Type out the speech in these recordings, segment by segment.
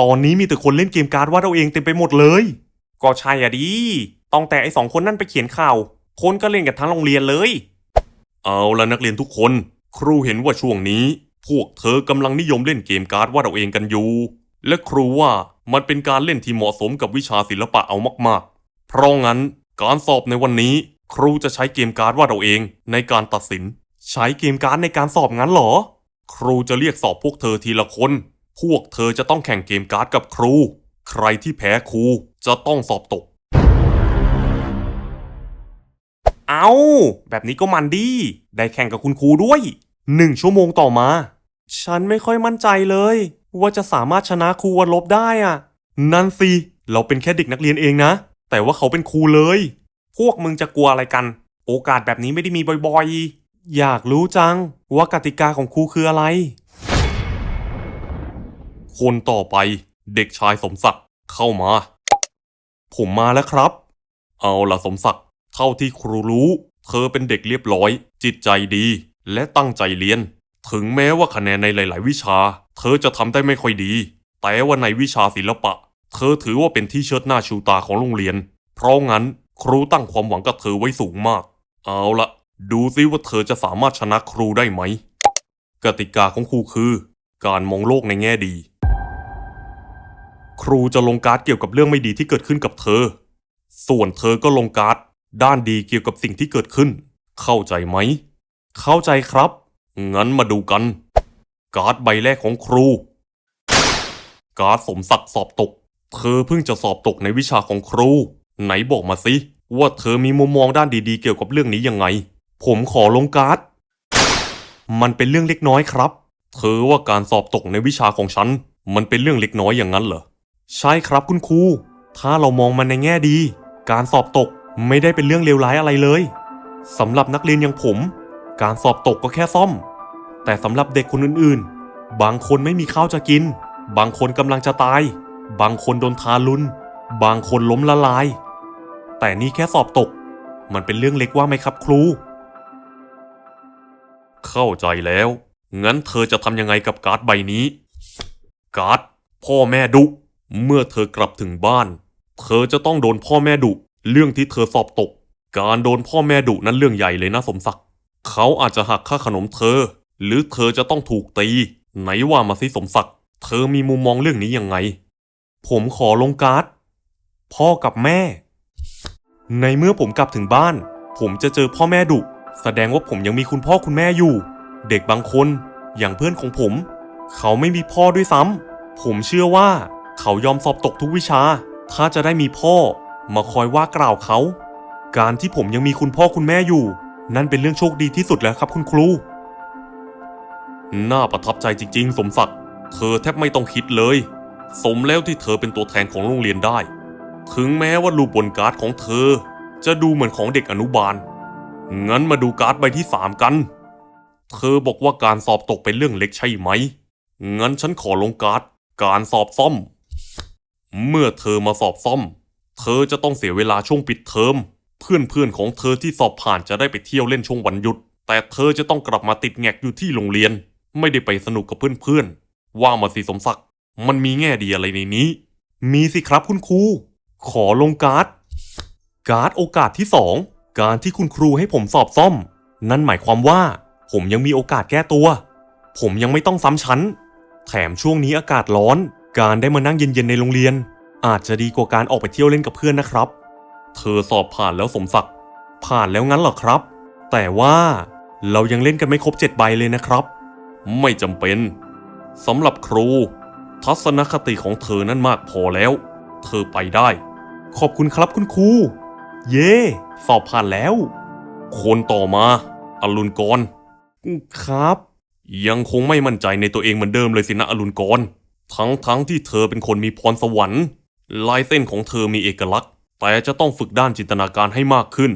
ตอนนี้มีแต่คนเล่นเกมการ์ดวาดเอาเองเต็มไปหมดเลย ก็ใช่อะดิ ต้องแต่ไอสองคนนั่นไปเขียนข่าว คนก็เล่นกันทั้งโรงเรียนเลย เอาละนักเรียนทุกคน ครูเห็นว่าช่วงนี้ พวกเธอกำลังนิยมเล่นเกมการ์ดวาดเอาเองกันอยู่ และครูว่ามันเป็นการเล่นที่เหมาะสมกับวิชาศิลปะเอามากๆ เพราะงั้นการสอบในวันนี้ ครูจะใช้เกมการ์ดวาดเอาเองในการตัดสิน ใช้เกมการ์ดในการสอบงั้นเหรอ ครูจะเรียกสอบพวกเธอทีละคน พวกเธอจะต้องแข่งเกมการ์ดกับครู ใครที่แพ้ครูจะต้องสอบตก เอาแบบนี้ก็มันดี ได้แข่งกับคุณครูด้วย หนึ่งชั่วโมงต่อมา ฉันไม่ค่อยมั่นใจเลย ว่าจะสามารถชนะครูวันลบได้อะนั่นสิ เราเป็นแค่เด็กนักเรียนเองนะ แต่ว่าเขาเป็นครูเลย พวกมึงจะกลัวอะไรกัน โอกาสแบบนี้ไม่ได้มีบ่อยๆ อยากรู้จังว่ากติกาของครูคืออะไร คนต่อไป เด็กชายสมศักดิ์เข้ามา ผมมาแล้วครับ เอาล่ะสมศักดิ์เท่าที่ครูรู้ เธอเป็นเด็กเรียบร้อย จิตใจดี และตั้งใจเรียน ถึงแม้ว่าคะแนนในหลาย ๆ วิชา เธอจะทำได้ไม่ค่อยดี แต่ว่าในวิชาศิลปะ เธอถือว่าเป็นที่เชิดหน้าชูตาของโรงเรียน เพราะงั้นครูตั้งความหวังกับเธอไว้สูงมาก เอาละดูซิว่าเธอจะสามารถชนะครูได้ไหม กติกาของครูคือ การมองโลกในแง่ดี ครูจะลงการ์ดเกี่ยวกับเรื่องไม่ดีที่เกิดขึ้นกับเธอ ส่วนเธอก็ลงการ์ดด้านดีเกี่ยวกับสิ่งที่เกิดขึ้น เข้าใจไหม เข้าใจครับ งั้นมาดูกัน การ์ดใบแรกของครู การ์ดสมศักดิ์สอบตก เธอเพิ่งจะสอบตกในวิชาของครู ไหนบอกมาสิว่าเธอมีมุมมองด้านดีๆ เกี่ยวกับเรื่องนี้ยังไง ผมขอลงการ์ด มันเป็นเรื่องเล็กน้อยครับ เธอว่าการสอบตกในวิชาของฉัน มันเป็นเรื่องเล็กน้อยอย่างนั้นเหรอ ใช่ครับคุณครู ถ้าเรามองมันในแง่ดี การสอบตกไม่ได้เป็นเรื่องเลวร้ายอะไรเลยสำหรับนักเรียนอย่างผม การสอบตกก็แค่ซ่อม แต่สำหรับเด็กคนอื่นๆ บางคนไม่มีข้าวจะกิน บางคนกำลังจะตาย บางคนโดนทารุณบางคนล้มละลาย แต่นี่แค่สอบตก มันเป็นเรื่องเล็กว่าไหมครับครู เข้าใจแล้ว งั้นเธอจะทำยังไงกับการ์ดใบนี้ การ์ดพ่อแม่ดุ เมื่อเธอกลับถึงบ้าน เธอจะต้องโดนพ่อแม่ดุเรื่องที่เธอสอบตก การโดนพ่อแม่ดุนั้นเรื่องใหญ่เลยนะสมศักดิ์เขาอาจจะหักค่าขนมเธอ หรือเธอจะต้องถูกตี ไหนว่ามาสิสมศักดิ์เธอมีมุมมองเรื่องนี้ยังไง ผมขอลงการ์ดพ่อกับแม่ ในเมื่อผมกลับถึงบ้าน ผมจะเจอพ่อแม่ดุแสดงว่าผมยังมีคุณพ่อคุณแม่อยู่ เด็กบางคน อย่างเพื่อนของผม เขาไม่มีพ่อด้วยซ้ำผมเชื่อว่า เขายอมสอบตกทุกวิชา ถ้าจะได้มีพ่อ มาคอยว่ากล่าวเขา การที่ผมยังมีคุณพ่อคุณแม่อยู่ นั่นเป็นเรื่องโชคดีที่สุดแล้วครับคุณครู น่าประทับใจจริง ๆ สมศักดิ์ เธอแทบไม่ต้องคิดเลย สมแล้วที่เธอเป็นตัวแทนของโรงเรียนได้ ถึงแม้ว่ารูปบนการ์ดของเธอ จะดูเหมือนของเด็กอนุบาล งั้นมาดูการ์ดใบที่สามกัน เธอบอกว่าการสอบตกเป็นเรื่องเล็กใช่ไหม งั้นฉันขอลงการ์ดการสอบซ่อม เมื่อเธอมาสอบซ่อม เธอจะต้องเสียเวลาช่วงปิดเทอม เพื่อนๆของเธอที่สอบผ่านจะได้ไปเที่ยวเล่นช่วงวันหยุด แต่เธอจะต้องกลับมาติดแงกอยู่ที่โรงเรียน ไม่ได้ไปสนุกกับเพื่อนๆ ว่ามาสิสมศักดิ์ มันมีแง่ดีอะไรในนี้ มีสิครับคุณครู ขอลงการ์ด การ์ดโอกาสที่สองการที่คุณครูให้ผมสอบซ่อม นั่นหมายความว่า ผมยังมีโอกาสแก้ตัว ผมยังไม่ต้องซ้ำชั้น แถมช่วงนี้อากาศร้อน การได้มานั่งเย็นๆในโรงเรียน อาจจะดีกว่าการออกไปเที่ยวเล่นกับเพื่อนนะครับ เธอสอบผ่านแล้วสมศักดิ์ผ่านแล้วงั้นเหรอครับ แต่ว่าเรายังเล่นกันไม่ครบเจ็ดใบเลยนะครับ ไม่จำเป็นสำหรับครู ทัศนคติของเธอนั้นมากพอแล้ว เธอไปได้ ขอบคุณครับคุณครู เย่สอบผ่านแล้ว คนต่อมา อรุณกร ครับ ยังคงไม่มั่นใจในตัวเองเหมือนเดิมเลยสินะอรุณกร ทั้งทั้งที่เธอเป็นคนมีพรสวรรค์ ลายเส้นของเธอมีเอกลักษณ์ แต่จะต้องฝึกด้านจินตนาการให้มากขึ้น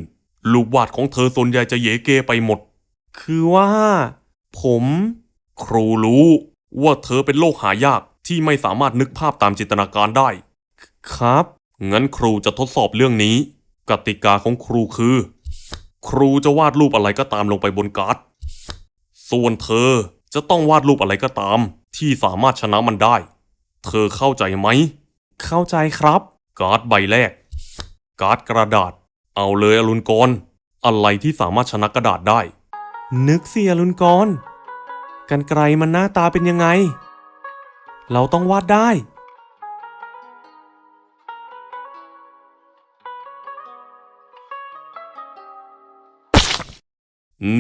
ลูกวาดของเธอส่วนใหญ่จะเยเกไปหมด คือว่า ผม ครูรู้ว่าเธอเป็นโรคหายากที่ไม่สามารถนึกภาพตามจินตนาการได้ ครับ งั้นครูจะทดสอบเรื่องนี้ กติกาของครูคือ ครูจะวาดรูปอะไรก็ตามลงไปบนการ์ด ส่วนเธอจะต้องวาดรูปอะไรก็ตาม ที่สามารถชนะมันได้ เธอเข้าใจไหม เข้าใจครับ การ์ดใบแรก การ์ดกระดาษ เอาเลยอรุณกร อะไรที่สามารถชนะกระดาษได้ นึกสิอรุณกร กันไกลมันหน้าตาเป็นยังไง เราต้องวาดได้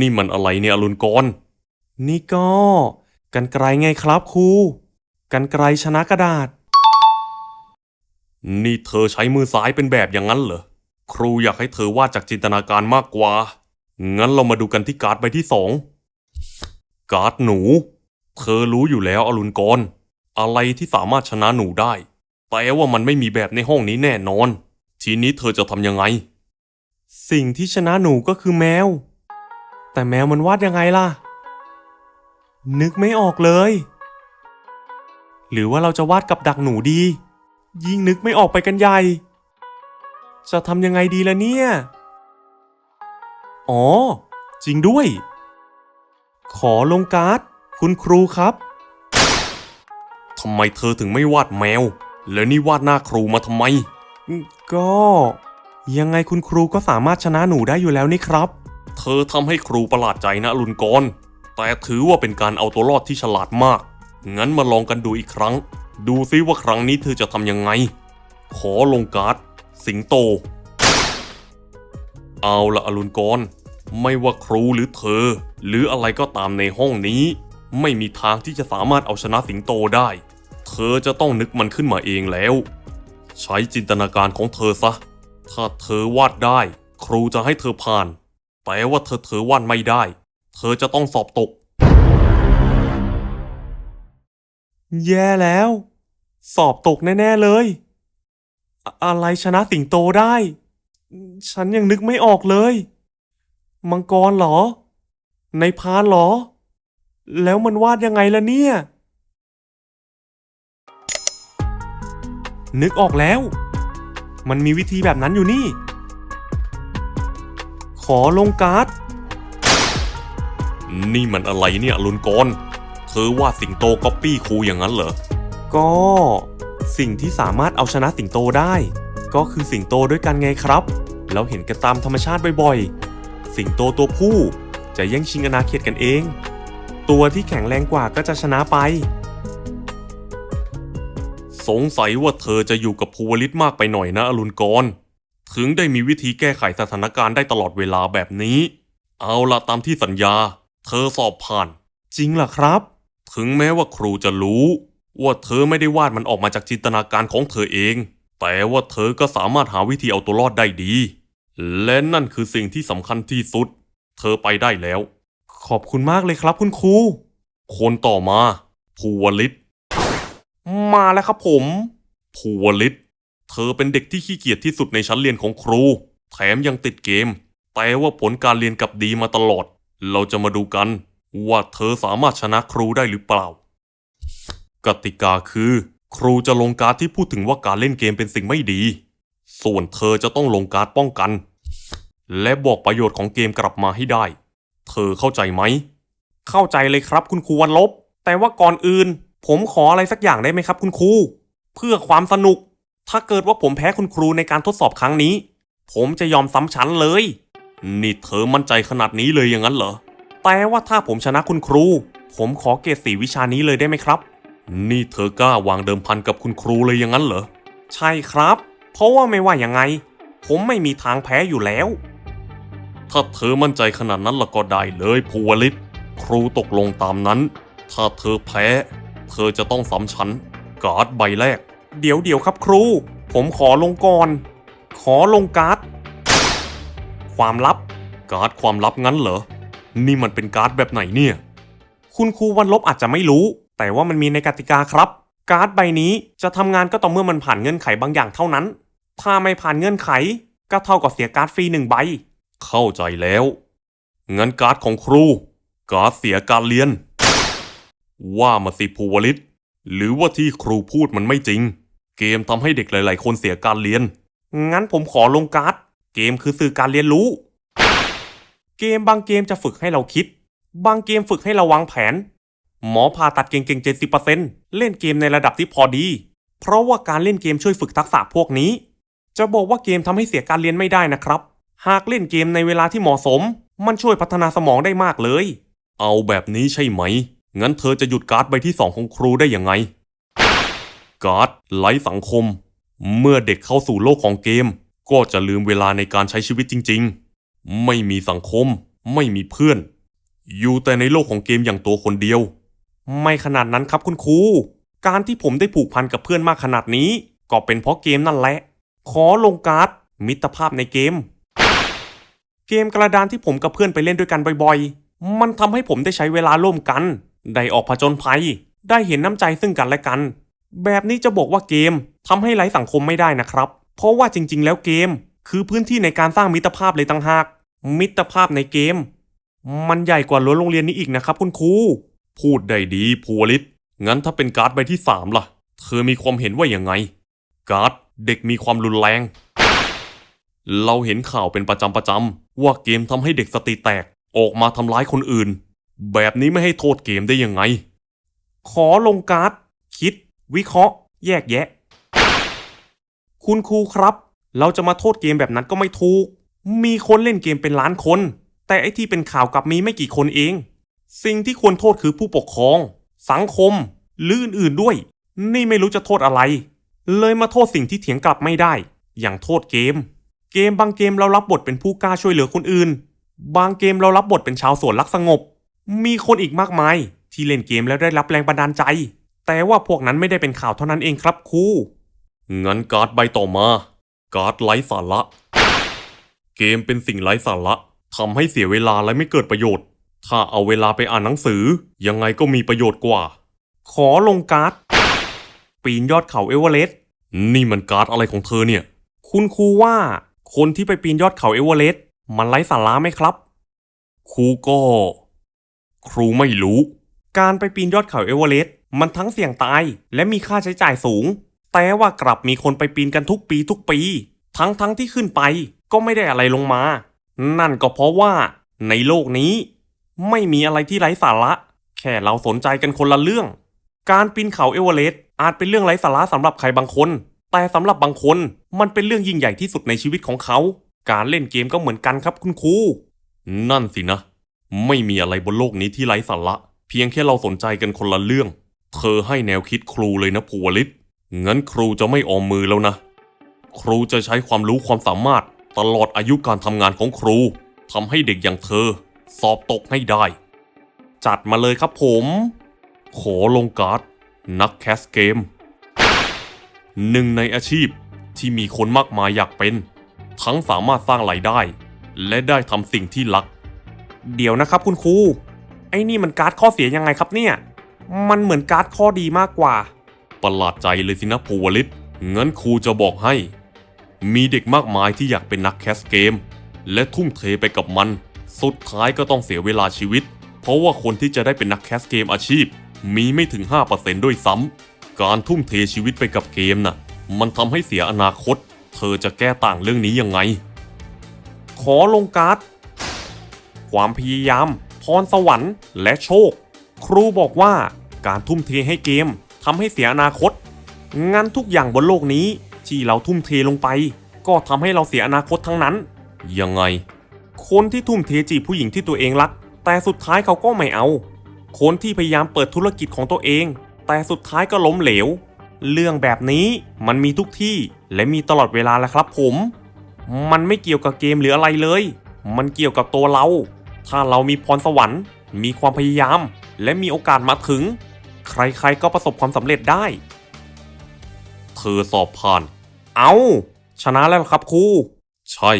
นี่มันอะไรเนี่ยอรุณกร นี่ก็ กันไกลไงครับครูกันไกลชนะกระดาษ นี่เธอใช้มือซ้ายเป็นแบบอย่างนั้นเหรอ ครูอยากให้เธอวาดจากจินตนาการมากกว่า งั้นเรามาดูกันที่การ์ดใบที่สอง การ์ดหนู เธอรู้อยู่แล้วอรุณกร อะไรที่สามารถชนะหนูได้ แต่ว่ามันไม่มีแบบในห้องนี้แน่นอน ทีนี้เธอจะทำยังไง สิ่งที่ชนะหนูก็คือแมว แต่แมวมันวาดยังไงล่ะ นึกไม่ออกเลย หรือว่าเราจะวาดกับดักหนูดี ยิ่งนึกไม่ออกไปกันใหญ่ จะทำยังไงดีล่ะเนี่ย อ๋อ จริงด้วย ขอลงการ์ด คุณครูครับทำไมเธอถึงไม่วาดแมว แล้วนี่วาดหน้าครูมาทำไม ก็ ยังไงคุณครูก็สามารถชนะหนูได้อยู่แล้วนี่ครับ เธอทำให้ครูประหลาดใจนะอรุณกร แต่ถือว่าเป็นการเอาตัวรอดที่ฉลาดมาก งั้นมาลองกันดูอีกครั้ง ดูซิว่าครั้งนี้เธอจะทำยังไง ขอลงการ์ด สิงโต เอาละอรุณกร ไม่ว่าครูหรือเธอ หรืออะไรก็ตามในห้องนี้ ไม่มีทางที่จะสามารถเอาชนะสิงโตได้ เธอจะต้องนึกมันขึ้นมาเองแล้ว ใช้จินตนาการของเธอซะ ถ้าเธอวาดได้ ครูจะให้เธอผ่าน แต่ว่าเธอเธอวาดไม่ได้ เธอจะต้องสอบตก แย่แล้ว สอบตกแน่ ๆ เลย อะอะไรชนะสิงโตได้ ฉันยังนึกไม่ออกเลย มังกรเหรอ ในพานเหรอ แล้วมันวาดยังไงล่ะเนี่ย นึกออกแล้ว มันมีวิธีแบบนั้นอยู่นี่ ขอลงการ์ด นี่มันอะไรเนี่ยอรุณกรเธอวาดสิงโตก๊อปปี้ครูอย่างนั้นเหรอ ก็ สิ่งที่สามารถเอาชนะสิงโตได้ ก็คือสิงโตด้วยกันไงครับ เราเห็นกันตามธรรมชาติบ่อยๆ สิงโตตัวผู้จะแย่งชิงอาณาเขตกันเอง ตัวที่แข็งแรงกว่าก็จะชนะไป สงสัยว่าเธอจะอยู่กับภูวลิตมากไปหน่อยนะอรุณกร ถึงได้มีวิธีแก้ไขสถานการณ์ได้ตลอดเวลาแบบนี้ เอาละตามที่สัญญา เธอสอบผ่าน จริงเหรอครับ ถึงแม้ว่าครูจะรู้ ว่าเธอไม่ได้วาดมันออกมาจากจินตนาการของเธอเอง แต่ว่าเธอก็สามารถหาวิธีเอาตัวรอดได้ดี และนั่นคือสิ่งที่สำคัญที่สุด เธอไปได้แล้ว ขอบคุณมากเลยครับคุณครู คนต่อมา ภูวลิต มาแล้วครับผม ภูวลิต เธอเป็นเด็กที่ขี้เกียจที่สุดในชั้นเรียนของครู แถมยังติดเกม แต่ว่าผลการเรียนกลับดีมาตลอด เราจะมาดูกันว่าเธอสามารถชนะครูได้หรือเปล่า กติกาคือ ครูจะลงการ์ดที่พูดถึงว่าการเล่นเกมเป็นสิ่งไม่ดี ส่วนเธอจะต้องลงการ์ดป้องกัน และบอกประโยชน์ของเกมกลับมาให้ได้ เธอเข้าใจไหม เข้าใจเลยครับคุณครูวันลบ แต่ว่าก่อนอื่น ผมขออะไรสักอย่างได้ไหมครับ คุณครู เพื่อความสนุก ถ้าเกิดว่าผมแพ้คุณครูในการทดสอบครั้งนี้ ผมจะยอมซ้ำชั้นเลย นี่เธอมั่นใจขนาดนี้เลยอย่างนั้นเหรอ แต่ว่าถ้าผมชนะคุณครู ผมขอเกรดสีวิชานี้เลยได้ไหมครับ นี่เธอกล้าวางเดิมพันกับคุณครูเลยอย่างนั้นเหรอ ใช่ครับ เพราะว่าไม่ว่ายังไง ผมไม่มีทางแพ้อยู่แล้ว ถ้าเธอมั่นใจขนาดนั้นละก็ได้เลยภูวลิตครูตกลงตามนั้น ถ้าเธอแพ้ เธอจะต้องซ้ำชั้นการ์ดใบแรก เดี๋ยวเดี๋ยวครับครู ผมขอลงก่อน ขอลงการ์ด ความลับ การ์ดความลับงั้นเหรอ นี่มันเป็นการ์ดแบบไหนเนี่ย คุณครูวันลบอาจจะไม่รู้ แต่ว่ามันมีในกติกาครับ การ์ดใบนี้จะทำงานก็ต่อเมื่อมันผ่านเงื่อนไขบางอย่างเท่านั้น ถ้าไม่ผ่านเงื่อนไข ก็เท่ากับเสียการ์ดฟรีหนึ่งใบ เข้าใจแล้ว งั้นการ์ดของครู การ์ดเสียการเรียน ว่ามาสิภูวลิต หรือว่าที่ครูพูดมันไม่จริง เกมทำให้เด็กหลาย ๆ คนเสียการเรียน งั้นผมขอลงการ์ด เกมคือสื่อการเรียนรู้ เกมบางเกมจะฝึกให้เราคิด บางเกมฝึกให้เราวางแผน หมอผ่าตัดเก่งๆ 70%เล่นเกมในระดับที่พอดี เพราะว่าการเล่นเกมช่วยฝึกทักษะพวกนี้ จะบอกว่าเกมทำให้เสียการเรียนไม่ได้นะครับ หากเล่นเกมในเวลาที่เหมาะสม มันช่วยพัฒนาสมองได้มากเลย เอาแบบนี้ใช่ไหม งั้นเธอจะหยุดการ์ดใบที่สองของครูได้ยังไง การ์ดไร้สังคม เมื่อเด็กเข้าสู่โลกของเกม ก็จะลืมเวลาในการใช้ชีวิตจริง ๆ ไม่มีสังคม ไม่มีเพื่อน อยู่แต่ในโลกของเกมอย่างตัวคนเดียว ไม่ขนาดนั้นครับคุณครู การที่ผมได้ผูกพันกับเพื่อนมากขนาดนี้ ก็เป็นเพราะเกมนั่นแหละ ขอลงการ์ด มิตรภาพในเกม เกมกระดานที่ผมกับเพื่อนไปเล่นด้วยกันบ่อยๆ มันทำให้ผมได้ใช้เวลาร่วมกัน ได้ออกผจญภัย ได้เห็นน้ำใจซึ่งกันและกัน แบบนี้จะบอกว่าเกมทำให้ไร้สังคมไม่ได้นะครับ เพราะว่าจริงๆ แล้วเกม คือพื้นที่ในการสร้างมิตรภาพเลยต่างหาก มิตรภาพในเกม มันใหญ่กว่ารั้วโรงเรียนนี้อีกนะครับคุณครู พูดได้ดีภูวลิตงั้นถ้าเป็นการ์ดใบที่สามล่ะ เธอมีความเห็นว่าอย่างไง การ์ดเด็กมีความรุนแรง เราเห็นข่าวเป็นประจำประจำๆว่าเกมทำให้เด็กสติแตกออกมาทำร้ายคนอื่น แบบนี้ไม่ให้โทษเกมได้ยังไง ขอลงการ์ด คิด วิเคราะห์ แยกแยะ คุณครูครับ เราจะมาโทษเกมแบบนั้นก็ไม่ถูก มีคนเล่นเกมเป็นล้านคน แต่ไอที่เป็นข่าวกลับมีไม่กี่คนเอง สิ่งที่ควรโทษคือผู้ปกครอง สังคม หรืออื่นๆด้วย นี่ไม่รู้จะโทษอะไร เลยมาโทษสิ่งที่เถียงกลับไม่ได้ อย่างโทษเกม เกมบางเกมเรารับบทเป็นผู้กล้าช่วยเหลือคนอื่น บางเกมเรารับบทเป็นชาวสวนรักสงบ มีคนอีกมากมาย ที่เล่นเกมแล้วได้รับแรงบันดาลใจ แต่ว่าพวกนั้นไม่ได้เป็นข่าวเท่านั้นเองครับครู งั้นการ์ดใบต่อมา การ์ดไร้สาระ เกมเป็นสิ่งไร้สาระทำให้เสียเวลาและไม่เกิดประโยชน์ ถ้าเอาเวลาไปอ่านหนังสือ ยังไงก็มีประโยชน์กว่า ขอลงการ์ด ปีนยอดเขาเอเวอเรสต์ นี่มันการ์ดอะไรของเธอเนี่ย คุณครูว่า คนที่ไปปีนยอดเขาเอเวอเรสต์มันไร้สาระไหมครับ ครูก็ ครูไม่รู้ การไปปีนยอดเขาเอเวอเรสต์มันทั้งเสี่ยงตาย และมีค่าใช้จ่ายสูง แต่ว่ากลับมีคนไปปีนกันทุกปีทุกปี ทั้งทั้งที่ขึ้นไปก็ไม่ได้อะไรลงมา นั่นก็เพราะว่าในโลกนี้ ไม่มีอะไรที่ไร้สาระ แค่เราสนใจกันคนละเรื่อง การปีนเขาเอเวอเรสต์อาจเป็นเรื่องไร้สาระสำหรับใครบางคน แต่สำหรับบางคนมันเป็นเรื่องยิ่งใหญ่ที่สุดในชีวิตของเขา การเล่นเกมก็เหมือนกันครับคุณครูนั่นสินะ ไม่มีอะไรบนโลกนี้ที่ไร้สาระ เพียงแค่เราสนใจกันคนละเรื่อง เธอให้แนวคิดครูเลยนะภูวลิต งั้นครูจะไม่ออมมือแล้วนะ ครูจะใช้ความรู้ความสามารถตลอดอายุการทำงานของครูทำให้เด็กอย่างเธอ สอบตกให้ได้ จัดมาเลยครับผม ขอลงการ์ด นักแคสเกม หนึ่งในอาชีพที่มีคนมากมายอยากเป็น ทั้งสามารถสร้างรายได้ และได้ทำสิ่งที่รัก เดี๋ยวนะครับคุณครู ไอ้นี่มันการ์ดข้อเสียยังไงครับเนี่ย มันเหมือนการ์ดข้อดีมากกว่า ประหลาดใจเลยสินะภูวลิตงั้นครูจะบอกให้ มีเด็กมากมายที่อยากเป็นนักแคสเกม และทุ่มเทไปกับมัน สุดท้ายก็ต้องเสียเวลาชีวิต เพราะว่าคนที่จะได้เป็นนักแคสเกมอาชีพ มีไม่ถึง 5%ด้วยซ้ำการทุ่มเทชีวิตไปกับเกมน่ะ มันทำให้เสียอนาคต เธอจะแก้ต่างเรื่องนี้ยังไง ขอลงการ์ดความพยายาม พรสวรรค์ และโชค ครูบอกว่าการทุ่มเทให้เกม ทำให้เสียอนาคต งั้นทุกอย่างบนโลกนี้ที่เราทุ่มเทลงไป ก็ทำให้เราเสียอนาคตทั้งนั้น ยังไง คนที่ทุ่มเทจีบผู้หญิงที่ตัวเองรัก แต่สุดท้ายเขาก็ไม่เอา คนที่พยายามเปิดธุรกิจของตัวเอง แต่สุดท้ายก็ล้มเหลว เรื่องแบบนี้มันมีทุกที่และมีตลอดเวลาแหละครับผม มันไม่เกี่ยวกับเกมหรืออะไรเลย มันเกี่ยวกับตัวเรา ถ้าเรามีพรสวรรค์ มีความพยายาม และมีโอกาสมาถึง ใครๆก็ประสบความสำเร็จได้ เธอสอบผ่าน เอาชนะแล้วครับครู ใช่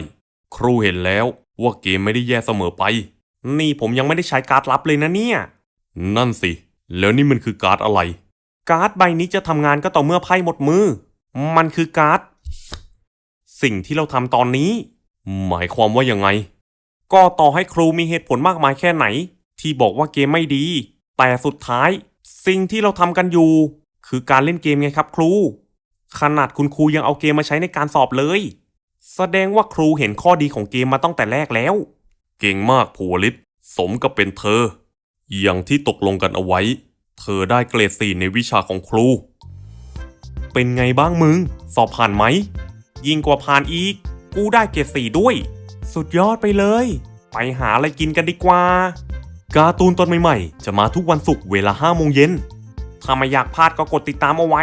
ครูเห็นแล้วว่าเกมไม่ได้แย่เสมอไป นี่ผมยังไม่ได้ใช้การ์ดลับเลยนะเนี่ย นั่นสิ แล้วนี่มันคือการ์ดอะไร การ์ดใบนี้จะทำงานก็ต่อเมื่อไพ่หมดมือ มันคือการ์ด สิ่งที่เราทำตอนนี้ หมายความว่ายังไง ก็ต่อให้ครูมีเหตุผลมากมายแค่ไหน ที่บอกว่าเกมไม่ดี แต่สุดท้าย สิ่งที่เราทำกันอยู่ คือการเล่นเกมไงครับครู ขนาดคุณครูยังเอาเกมมาใช้ในการสอบเลย แสดงว่าครูเห็นข้อดีของเกมมาตั้งแต่แรกแล้ว เก่งมากภูวลิตสมกับเป็นเธอ อย่างที่ตกลงกันเอาไว้ เธอได้เกรดสี่ในวิชาของครู เป็นไงบ้างมึง สอบผ่านไหม ยิ่งกว่าผ่านอีก กูได้เกรดสี่ด้วย สุดยอดไปเลย ไปหาอะไรกินกันดีกว่า การ์ตูนตอนใหม่ๆ จะมาทุกวันศุกร์เวลา5โมงเย็น ถ้าไม่อยากพลาดก็กดติดตามเอาไว้